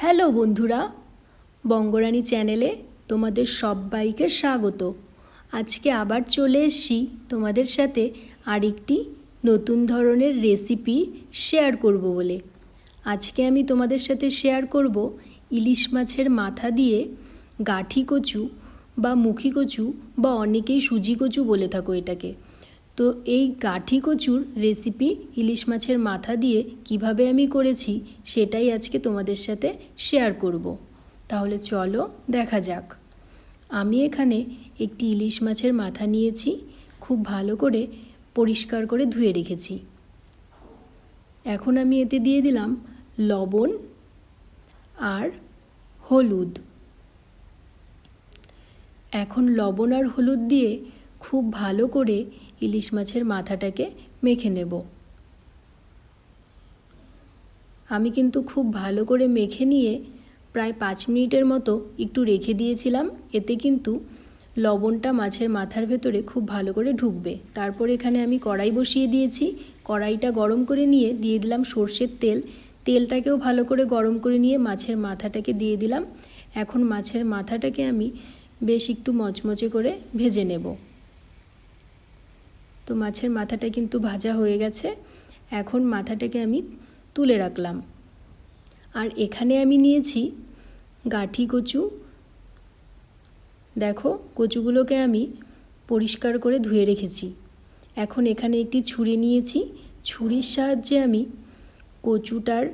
Hello বন্ধুরা, বঙ্গরানী চ্যানেলে তোমাদের সবাইকে স্বাগত। আজকে আবার চলে এসেছি তোমাদের সাথে আরেকটি নতুন ধরনের রেসিপি শেয়ার করব বলে। আজকে আমি তোমাদের সাথে শেয়ার করব ইলিশ মাছের মাথা দিয়ে গাঠি কচু বা মুখী কচু বা অনেকেই সুজি কচু বলে থাকো এটাকে। তো এই গাঠি কচুর রেসিপি ইলিশ মাছের মাথা দিয়ে কীভাবে আমি করেছি সেটাই আজকে তোমাদের সাথে শেয়ার করব। তাহলে চলো দেখা যাক। আমি এখানে একটি ইলিশ মাছের মাথা নিয়েছি, খুব ভালো করে পরিষ্কার করে ধুয়ে রেখেছি। এখন আমি এতে দিয়ে দিলাম লবণ আর হলুদ। এখন লবণ আর হলুদ দিয়ে খুব ভালো করে ইলিশ মাছের মাথাটাকে মেখে নেব। আমি কিন্তু খুব ভালো করে মেখে নিয়ে প্রায় পাঁচ মিনিটের মতো একটু রেখে দিয়েছিলাম, এতে কিন্তু লবণটা মাছের মাথার ভেতরে খুব ভালো করে ঢুকবে। তারপর এখানে আমি কড়াই বসিয়ে দিয়েছি, কড়াইটা গরম করে নিয়ে দিয়ে দিলাম সর্ষের তেল। তেলটাকেও ভালো করে গরম করে নিয়ে মাছের মাথাটাকে দিয়ে দিলাম। এখন মাছের মাথাটাকে আমি বেশ একটু মচমচে করে ভেজে নেব। তো মাছের মাথাটা কিন্তু ভাজা হয়ে গেছে। এখন মাথাটাকে আমি তুলে রাখলাম। আর এখানে আমি নিয়েছি গাঠি কচু। দেখো, কচুগুলোকে আমি পরিষ্কার করে ধুয়ে রেখেছি। এখন এখানে একটি ছুরি নিয়েছি। ছুরির সাহায্যে আমি কচুটার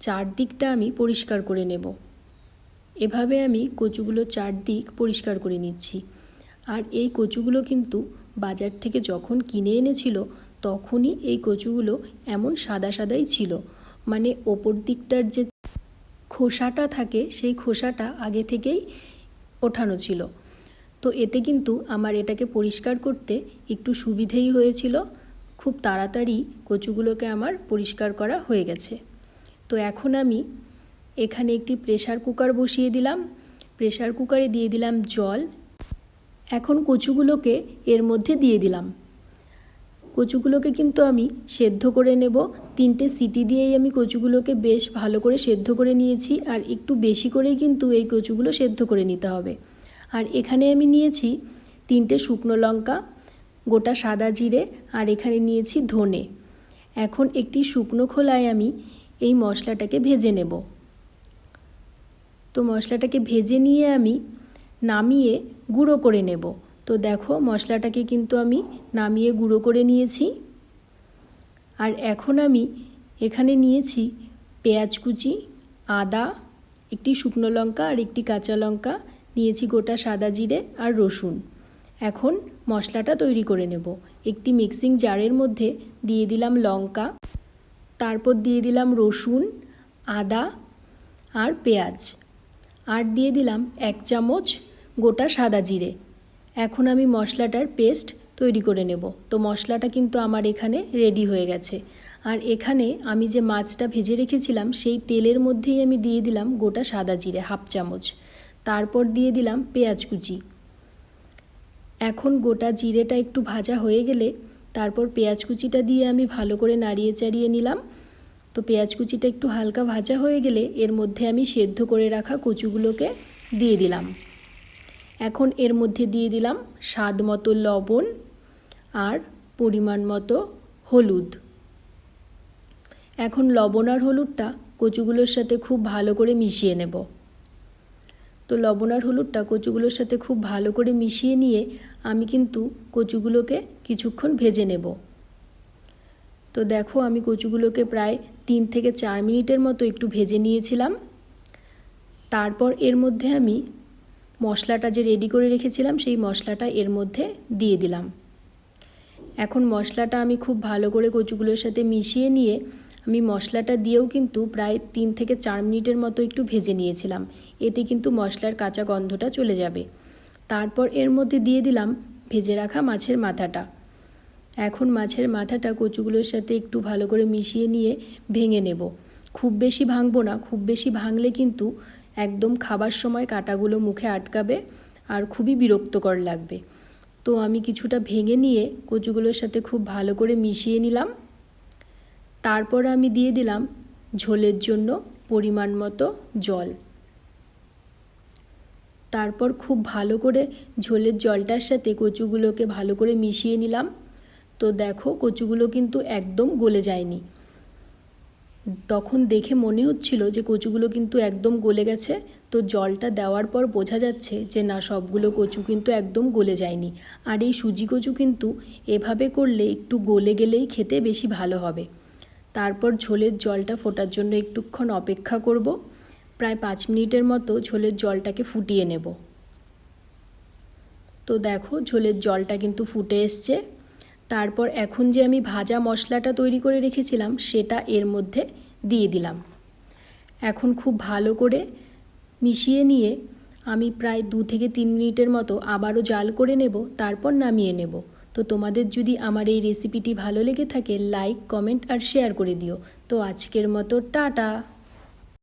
চারদিকটা আমি পরিষ্কার করে নেব। এভাবে আমি কচুগুলো চারদিক পরিষ্কার করে নিচ্ছি। আর এই কচুগুলো কিন্তু বাজার থেকে যখন কিনে এনেছিল, তখনই এই কচুগুলো এমন সাদা সাদাই ছিল। মানে ওপর দিকটার যে খোসাটা থাকে, সেই খোসাটা আগে থেকেই ওঠানো ছিল। তো এতে কিন্তু আমার এটাকে পরিষ্কার করতে একটু সুবিধেই হয়েছিল। খুব তাড়াতাড়ি কচুগুলোকে আমার পরিষ্কার করা হয়ে গেছে। তো এখন আমি এখানে একটি প্রেশার কুকার বসিয়ে দিলাম। প্রেশার কুকারে দিয়ে দিলাম জল এখন কচুগুলোকে এর মধ্যে দিয়ে দিলাম। কচুগুলোকে কিন্তু আমি সেদ্ধ করে নেব। তিনটে সিটি দিয়েই আমি কচুগুলোকে বেশ ভালো করে সেদ্ধ করে নিয়েছি আর একটু বেশি করেই কিন্তু এই কচুগুলো সেদ্ধ করে নিতে হবে। আর এখানে আমি নিয়েছি তিনটে শুকনো লঙ্কা, গোটা সাদা জিরে আর এখানে নিয়েছি ধনে। এখন একটি শুকনো খোলায় আমি এই মশলাটাকে ভেজে নেব। তো মশলাটাকে ভেজে নিয়ে আমি নামিয়ে গুঁড়ো করে নেব। তো দেখো মশলাটাকে কিন্তু আমি নামিয়ে গুঁড়ো করে নিয়েছি। আর এখন আমি এখানে নিয়েছি পেঁয়াজ কুচি, আদা, একটি শুকনো লঙ্কা আর একটি কাঁচা লঙ্কা, নিয়েছি গোটা সাদা জিরে আর রসুন। এখন মশলাটা তৈরি করে নেব। একটি মিক্সিং জারের মধ্যে দিয়ে দিলাম লঙ্কা, তারপর দিয়ে দিলাম রসুন, আদা আর পেঁয়াজ। আর দিয়ে দিলাম এক চামচ গোটা সাদা জিরে। এখন আমি মশলাটার পেস্ট তৈরি করে নেব। তো মশলাটা কিন্তু আমার এখানে রেডি হয়ে গেছে। আর এখানে আমি যে মাছটা ভেজে রেখেছিলাম, সেই তেলের মধ্যেই আমি দিয়ে দিলাম গোটা সাদা জিরে, হাফ চামচ। তারপর দিয়ে দিলাম পেঁয়াজ কুচি। এখন গোটা জিরেটা একটু ভাজা হয়ে গেলে তারপর পেঁয়াজ কুচিটা দিয়ে আমি ভালো করে নাড়িয়ে চাড়িয়ে নিলাম। তো পেঁয়াজ কুচিটা একটু হালকা ভাজা হয়ে গেলে এর মধ্যে আমি সেদ্ধ করে রাখা কচুগুলোকে দিয়ে দিলাম। এখন এর মধ্যে দিয়ে দিলাম স্বাদ মতো লবণ আর পরিমাণ মতো হলুদ। এখন লবণ আর হলুদটা কচুগুলোর সাথে খুব ভালো করে মিশিয়ে নেব। তো লবণ আর হলুদটা কচুগুলোর সাথে খুব ভালো করে মিশিয়ে নিয়ে আমি কিন্তু কচুগুলোকে কিছুক্ষণ ভেজে নেব। তো দেখো আমি কচুগুলোকে প্রায় তিন থেকে চার মিনিটের মতো একটু ভেজে নিয়েছিলাম। তারপর এর মধ্যে আমি মশলাটা যে রেডি করে রেখেছিলাম, সেই মশলাটা এর মধ্যে দিয়ে দিলাম। এখন মশলাটা আমি খুব ভালো করে কচুগুলোর সাথে মিশিয়ে নিয়ে, আমি মশলাটা দিয়েও কিন্তু প্রায় তিন থেকে চার মিনিটের মতো একটু ভেজে নিয়েছিলাম। এতে কিন্তু মশলার কাঁচা গন্ধটা চলে যাবে। তারপর এর মধ্যে দিয়ে দিলাম ভেজে রাখা মাছের মাথাটা। এখন মাছের মাথাটা কচুগুলোর সাথে একটু ভালো করে মিশিয়ে নিয়ে ভেঙে নেব। খুব বেশি ভাঙবো না, খুব বেশি ভাঙলে কিন্তু একদম খাবার সময় কাটাগুলো মুখে আটকাবে আর খুবই বিরক্তকর লাগবে। তো আমি কিছুটা ভেঙে নিয়ে কচুগুলোর সাথে খুব ভালো করে মিশিয়ে নিলাম। তারপর আমি দিয়ে দিলাম ঝোলের জন্য পরিমাণ মতো জল। তারপর খুব ভালো করে ঝোলের জলটার সাথে কচুগুলোকে ভালো করে মিশিয়ে নিলাম। তো দেখো কচুগুলো কিন্তু একদম গলে যায়নি। তখন দেখে মনে হচ্ছিল যে কচুগুলো কিন্তু একদম গলে গেছে। তো জলটা দেওয়ার পর বোঝা যাচ্ছে যে না, সবগুলো কচু কিন্তু একদম গলে যায়নি। আর এই সুজি কচু কিন্তু এভাবে করলে একটু গলে গেলেই খেতে বেশি ভালো হবে। তারপর ঝোলের জলটা ফোটার জন্য একটুক্ষণ অপেক্ষা করব। প্রায় পাঁচ মিনিটের মতো ঝোলের জলটাকে ফুটিয়ে নেব। তো দেখো, ঝোলের জলটা কিন্তু ফুটে এসছে। তারপর এখন যে আমি ভাজা মশলাটা তৈরি করে রেখেছিলাম, সেটা এর মধ্যে দিয়ে দিলাম। এখন খুব ভালো করে মিশিয়ে নিয়ে আমি প্রায় দু থেকে তিন মিনিটের মতো আবারও জাল করে নেব, তারপর নামিয়ে নেব। তো তোমাদের যদি আমার এই রেসিপিটি ভালো লেগে থাকে লাইক কমেন্ট আর শেয়ার করে দিও। তো আজকের মতো টাটা!